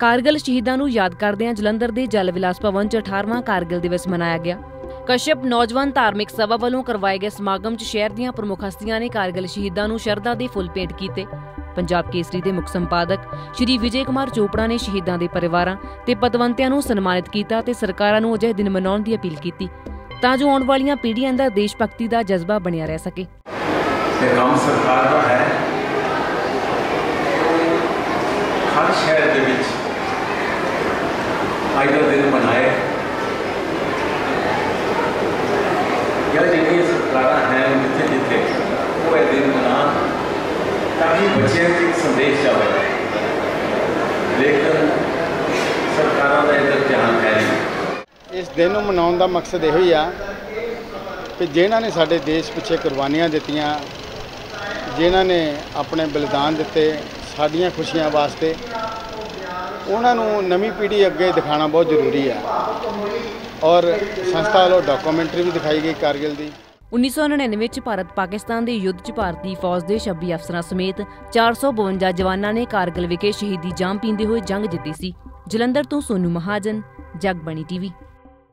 ਕਾਰਗਿਲ ਸ਼ਹੀਦਾਂ ਨੂੰ ਯਾਦ ਕਰਦਿਆਂ ਜਲੰਧਰ ਦੇ ਜਲ ਵਿਲਾਸ ਭਵਨ 'ਚ 18ਵਾਂ ਕਾਰਗਿਲ ਦਿਵਸ ਮਨਾਇਆ ਗਿਆ। ਕਸ਼ਯਪ ਨੌਜਵਾਨ ਧਾਰਮਿਕ ਸਭਾ ਵੱਲੋਂ ਕਰਵਾਏ ਗਏ ਸਮਾਗਮ 'ਚ ਸ਼ਹਿਰ ਦੀਆਂ ਪ੍ਰਮੁੱਖ ਹਸਤੀਆਂ ਨੇ ਕਾਰਗਿਲ ਸ਼ਹੀਦਾਂ ਨੂੰ ਸ਼ਰਧਾ ਦੇ ਫੁੱਲ ਭੇਂਟ ਕੀਤੇ। ਪੰਜਾਬ ਕੇਸਰੀ ਦੇ ਮੁੱਖ ਸੰਪਾਦਕ ਸ਼੍ਰੀ ਵਿਜੇ ਕੁਮਾਰ ਚੋਪੜਾ ਨੇ ਸ਼ਹੀਦਾਂ ਦੇ ਪਰਿਵਾਰਾਂ ਤੇ ਪਤਵੰਤਿਆਂ ਨੂੰ ਸਨਮਾਨਿਤ ਕੀਤਾ ਤੇ ਸਰਕਾਰਾਂ ਨੂੰ ਅਜਿਹੇ ਦਿਨ ਮਨਾਉਣ ਦੀ ਅਪੀਲ ਕੀਤੀ, ਤਾਂ ਜੋ ਆਉਣ ਵਾਲੀਆਂ ਪੀੜ੍ਹੀਆਂ ਦਾ ਦੇਸ਼ ਭਗਤੀ ਦਾ ਜਜ਼ਬਾ ਬਣਿਆ ਰਹਿ ਸਕੇ। ਤੇ ਕੰਮ ਸਰਕਾਰ ਦਾ ਹੈ। ਹਰ ਸ਼ਹਿਰ ਦੇ ਵਿੱਚ ਅੱਜ ਦਾ ਦਿਨ ਮਨਾਏ ਜਾਂ ਜਿਹੜੀਆਂ ਸਰਕਾਰਾਂ ਹੈ ਜਿੱਥੇ ਜਿੱਥੇ, ਉਹ ਇਹ ਦਿਨ ਮਨਾਉਣ ਤਾਂ ਕਿ ਬੱਚਿਆਂ ਤੱਕ ਇੱਕ ਸੰਦੇਸ਼ ਜਾਵੇ। ਲੇਕਿਨ ਸਰਕਾਰਾਂ ਦਾ ਇਹਦਾ ਧਿਆਨ ਹੈ ਇਸ ਦਿਨ ਨੂੰ ਮਨਾਉਣ ਦਾ ਮਕਸਦ ਇਹੋ ਹੀ ਆ ਕਿ ਜਿਨ੍ਹਾਂ ਨੇ ਸਾਡੇ ਦੇਸ਼ ਪਿੱਛੇ ਕੁਰਬਾਨੀਆਂ ਦਿੱਤੀਆਂ ਜਿਨ੍ਹਾਂ ਨੇ ਆਪਣੇ ਬਲੀਦਾਨ ਦਿੱਤੇ, ਸਾਡੀਆਂ ਖੁਸ਼ੀਆਂ ਵਾਸਤੇ ਉਹਨਾਂ ਨੂੰ ਨਵੀਂ ਪੀੜ੍ਹੀ ਅੱਗੇ ਦਿਖਾਉਣਾ ਬਹੁਤ ਜ਼ਰੂਰੀ ਆ ਔਰ ਸੰਸਥਾ ਵੱਲੋਂ ਡਾਕੂਮੈਂਟਰੀ ਵੀ ਦਿਖਾਈ ਗਈ ਕਾਰਗਿਲ ਦੀ। 1999 ਵਿੱਚ ਭਾਰਤ ਪਾਕਿਸਤਾਨ ਦੇ ਯੁੱਧ 'ਚ ਭਾਰਤੀ ਫੌਜ ਦੇ 26 ਅਫਸਰਾਂ ਸਮੇਤ 452 ਜਵਾਨਾਂ ਨੇ ਕਾਰਗਿਲ ਵਿਖੇ ਸ਼ਹੀਦੀ ਜਾਮ ਪੀਂਦੇ ਹੋਏ ਜੰਗ ਜਿੱਤੀ ਸੀ। ਜਲੰਧਰ ਤੋਂ ਸੋਨੂ ਮਹਾਜਨ, ਜਗਬਣੀ ਟੀਵੀ।